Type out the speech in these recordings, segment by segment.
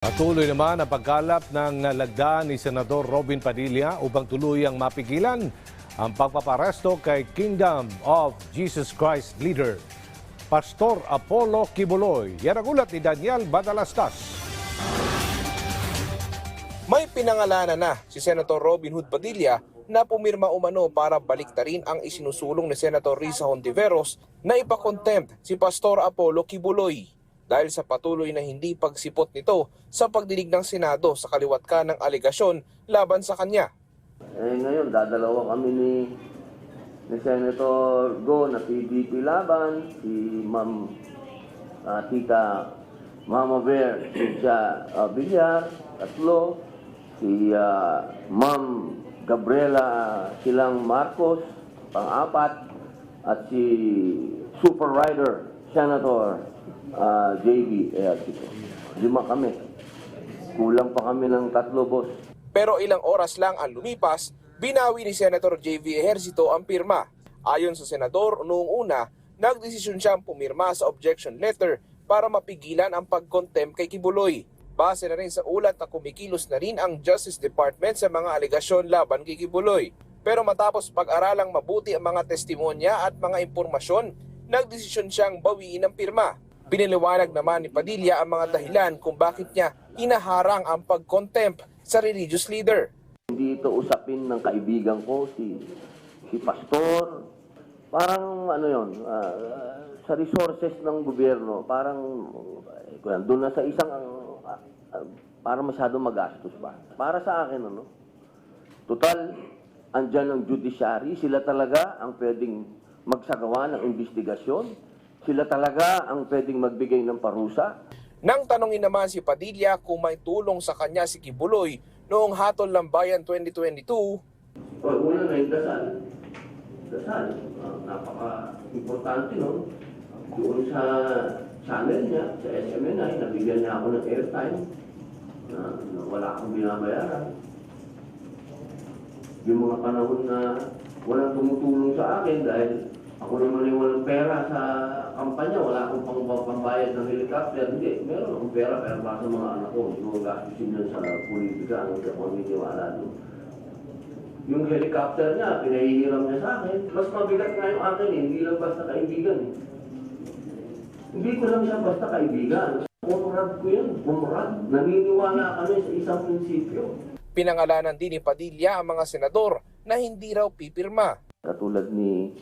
Patuloy naman ang pagkalap ng nalagda ni Senador Robin Padilla upang tuluyang mapigilan ang pagpaparesto kay Kingdom of Jesus Christ leader, Pastor Apollo Kibuloy. Yan ang ulat ni Daniel Badalastas. May pinangalanan na si Senator Robin Hood Padilla na pumirma umano para baliktarin ang isinusulong ni Senator Risa Hontiveros na ipakontempt si Pastor Apollo Kibuloy dahil sa patuloy na hindi pagsipot nito sa pagdinig ng Senado sa kaliwat ka ng aligasyon laban sa kanya. Eh ngayon, dadalawa kami ni, ni Senator Go na PDP laban, si Ma'am ah, Tita Mama Bear, si siya uh, Villar, tatlo, si ah, Ma'am Gabriela Silang Marcos, pang-apat, at si Super Rider, Senator ah, JB Ejercito. Lima kami. Kulang pa kami ng tatlo, boss. Pero ilang oras lang ang lumipas, binawi ni Senator JV Ejercito ang pirma. Ayon sa senador, noong una, nagdesisyon siyang pumirma sa objection letter para mapigilan ang pagkontempt kay Kibuloy. Base na rin sa ulat na kumikilos na rin ang Justice Department sa mga alegasyon laban kay Kibuloy. Pero matapos pag-aralang mabuti ang mga testimonya at mga impormasyon, nagdesisyon siyang bawiin ang pirma. Piniliwanag naman ni Padilla ang mga dahilan kung bakit niya hinaharang ang pagkontempt sa religious leader. Hindi ito usapin ng kaibigan ko, si, si Pastor. Parang ano yon sa resources ng gobyerno, parang eh, kuya, doon na sa isang, uh, uh, parang masyado magastos ba. Para sa akin, ano, total, andyan ang judiciary, sila talaga ang pwedeng magsagawa ng investigasyon, sila talaga ang pwedeng magbigay ng parusa, Nang tanongin naman si Padilla kung may tulong sa kanya si Kibuloy noong Hatol ng Bayan 2022, Well, una na yung dasal. Dasal. Ah, napaka-importante nun. Doon sa channel niya, sa SMNI, nabigyan niya ako ng airtime na, na wala akong binabayaran. Yung mga panahon na walang tumutulong sa akin dahil ako naman yung walang pera sa kampanya, wala akong pang pambayad ng helicopter. Hindi, meron akong pera pero para sa mga anak ko. Hindi ko gastusin yun sa politika, hindi ako naniniwala doon. Yung helicopter niya, pinahihiram niya sa akin. Mas mabigat nga yung akin eh, hindi lang basta kaibigan eh. Hindi ko lang siya basta kaibigan. Kumurad ko yun, kumurad. Naniniwala kami sa isang prinsipyo. pinangalanan din ni Padilla ang mga senador na hindi raw pipirma. Katulad ni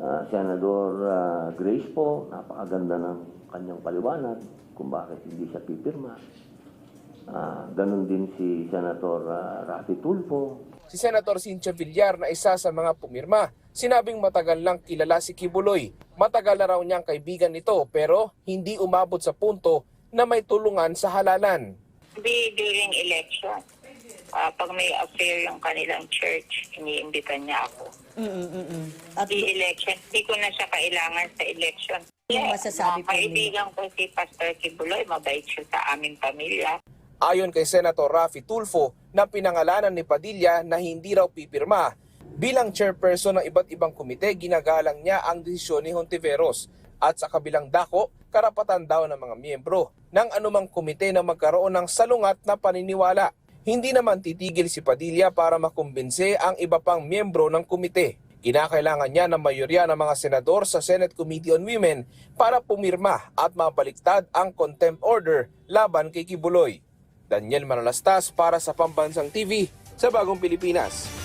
ah, Senador ah, Grace po, napakaganda ng kanyang paliwanag kung bakit hindi siya pipirma. Ah, ganon din si Senator ah, Rafi Tulfo, Si Senator Cynthia Villar na isa sa mga pumirma, sinabing matagal lang kilala si Kibuloy. Matagal na raw niyang kaibigan nito pero hindi umabot sa punto na may tulungan sa halalan. Hindi during election. Ah, pag may affair yung kanilang church, iniimbitan niya ako. Mm-mm-mm. At Di election, hindi ko na siya kailangan sa election. Yung masasabi po ninyo? kaibigan ko si Pastor Kibuloy, mabait siya sa aming pamilya. Ayon kay Senator Rafi Tulfo na pinangalanan ni Padilla na hindi raw pipirma, bilang chairperson ng iba't ibang komite, ginagalang niya ang desisyon ni Hontiveros at sa kabilang dako, karapatan daw ng mga miyembro ng anumang komite na magkaroon ng salungat na paniniwala. Hindi naman titigil si Padilla para makumbinse ang iba pang miyembro ng komite. Kinakailangan niya ng mayorya ng mga senador sa Senate Committee on Women para pumirma at mabaliktad ang contempt order laban kay Kibuloy. Daniel Manalastas para sa Pambansang TV sa Bagong Pilipinas.